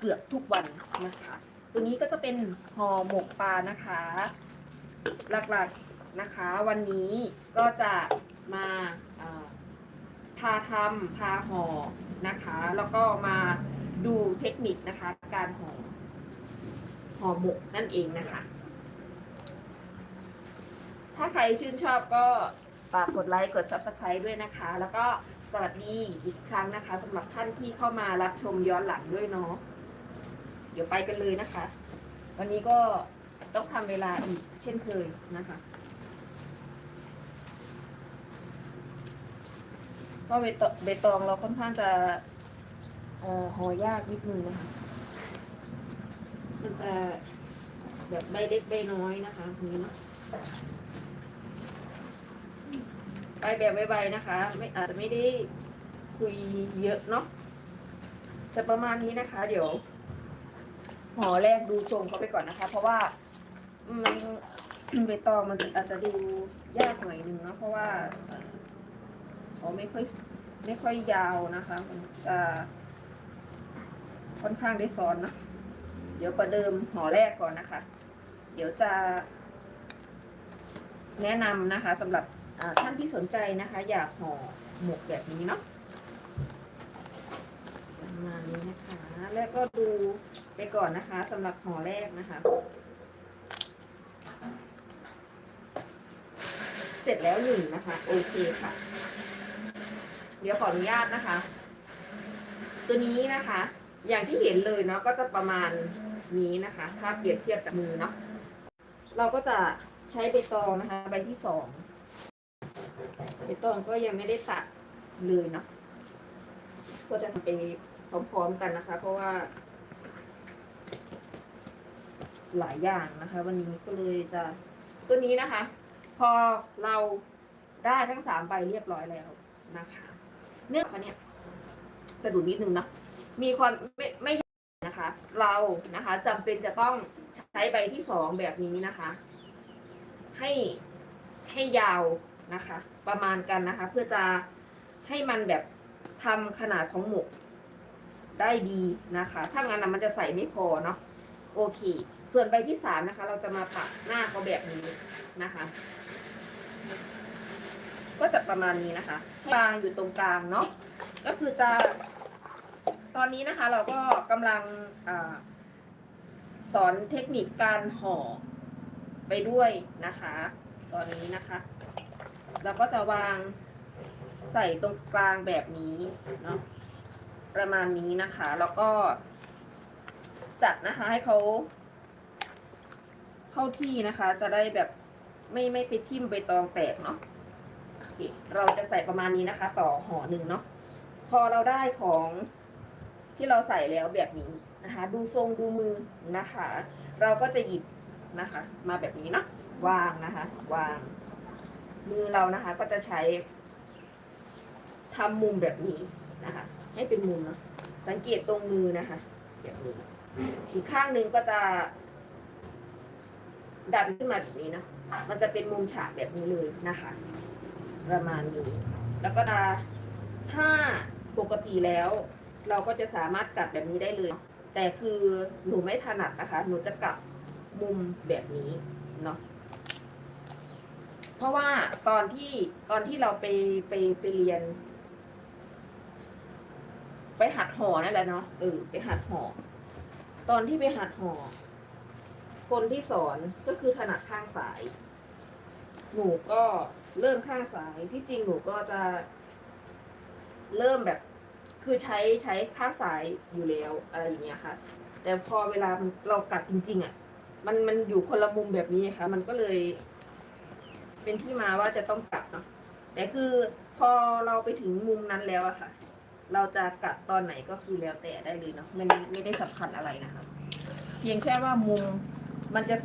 เกือบทุกวันนะคะ ตัวนี้ก็จะเป็นห่อหมกปลานะคะ หลักๆนะคะ วันนี้ก็จะมาพาทำพาห่อนะคะ แล้วก็มาดูเทคนิคนะคะ การห่อห่อหมกนั่นเองนะคะ ถ้าใครชื่นชอบก็ฝากกดไลค์กด Subscribe ด้วยนะคะ แล้วก็สวัสดีอีกครั้งนะคะสำหรับท่านที่เข้ามารับชมย้อนหลังด้วยเนาะ ดี๋ยวไปกันเลยนะคะ วันนี้ก็ต้องทำเวลาอีกเช่นเคยนะคะเพราะใบตใบตองเราค่อนข้างจะเอ่อห่อยากนิดนึงนะคะ มันจะแบบใบเล็กใบน้อยนะคะนี้เนาะไปแบบไวๆนะคะ ไม่อาจจะไม่ได้คุยเยอะเนาะจะประมาณนี้นะคะ เดี๋ยว ห่อแรกดูทรงเขาไปก่อนนะคะ เพราะว่ามันใบตองมันอาจจะดูยากหน่อยนึงเนาะเพราะว่าเขาไม่ค่อยไม่ค่อยยาวนะคะ มันจะค่อนข้างได้ซ้อนนะเดี๋ยวประเดิมห่อแรกก่อนนะคะ เดี๋ยวจะ แนะนำนะคะสำหรับท่านที่สนใจนะคะ อยากห่อหมกแบบนี้เนาะประมาณนี้นะคะ แล้วก็ดู ไปก่อนนะคะสำหรับห่อแรกนะคะ เสร็จแล้วหนึ่งนะคะ โอเคค่ะ เดี๋ยวขออนุญาตนะคะ ตัวนี้นะคะ อย่างที่เห็นเลยเนาะก็จะประมาณนี้นะคะ ถ้าเปรียบเทียบจากมือเนาะเราก็จะใช้ใบตองนะคะ ใบที่สองใบตองก็ยังไม่ได้ตัดเลยเนาะก็จะทำไปพร้อมๆกันนะคะ เพราะว่า หลายอย่างนะคะ วันนี้ก็เลยจะตัวนี้นะคะ พอเราได้ทั้งสามใบเรียบร้อยแล้วนะคะ เนื่องจากเนี่ยสะดุดนิดนึงเนาะมีความไม่ไม่นะคะ เรานะคะจำเป็นจะต้องใช้ใบที่สองแบบนี้นะคะ ให้ให้ยาวนะคะ ประมาณกันนะคะ เพื่อจะให้มันแบบทำขนาดของหมวกได้ดีนะคะ ถ้างั้นนะมันจะใส่ไม่พอเนาะ โอเค ส่วนใบที่สามนะคะ เราจะมาปักหน้าเขาแบบนี้นะคะ ก็จะประมาณนี้นะคะวางอยู่ตรงกลางเนาะก็คือจะ ตอนนี้นะคะ เราก็กำลังอสอนเทคนิคการห่อไปด้วยนะคะ ตอนนี้นะคะ เราก็จะวางใส่ตรงกลางแบบนี้เนาะประมาณนี้นะคะ แล้วก็ จัดนะคะ ให้เขาเข้าที่นะคะ จะได้แบบไม่ไม่ไปทิ่มใบตองแตกเนาะโอเคเราจะใส่ประมาณนี้นะคะ ต่อห่อหนึ่งเนาะพอเราได้ของที่เราใส่แล้วแบบนี้นะคะ ดูทรงดูมือนะคะ เราก็จะหยิบนะคะ มาแบบนี้เนาะวางนะคะ วาง มือเรานะคะ ก็จะใช้ทำมุมแบบนี้นะคะ ให้เป็นมุมเนาะสังเกตตรงมือนะคะแบบนี้ อีกข้างหนึ่งก็จะ ดันขึ้นมาแบบนี้เนาะมันจะเป็นมุมฉากแบบนี้เลยนะคะ ประมาณนี้ แล้วก็จะถ้าปกติแล้ว เราก็จะสามารถกัดแบบนี้ได้เลย แต่คือหนูไม่ถนัดนะคะ หนูจะกัดมุมแบบนี้เนาะเพราะว่าตอนที่ตอนที่เราไปไปไปเรียน ไปหัดห่อนั่นแหละเนาะเออไปหัดห่อ ตอนที่ไปหัดห่อ คนที่สอนก็คือถนัดข้างซ้าย หนูก็เริ่มข้างซ้ายที่จริงหนูก็จะ เริ่มแบบคือใช้ใช้ข้างซ้ายอยู่แล้วอะไรอย่างเงี้ยค่ะ แต่พอเวลาเรากัดจริง ๆ อะ มันมันอยู่คนละมุมแบบนี้ค่ะ มันก็เลย เป็นที่มาว่าจะต้องกัดเนาะแต่คือพอเราไปถึงมุมนั้นแล้วอะค่ะ เราจะกัดตอนไหนก็คือแล้วแต่ได้เลยเนาะมันไม่ได้สำคัญอะไรนะคะ เพียงแค่ว่ามุมมันจะ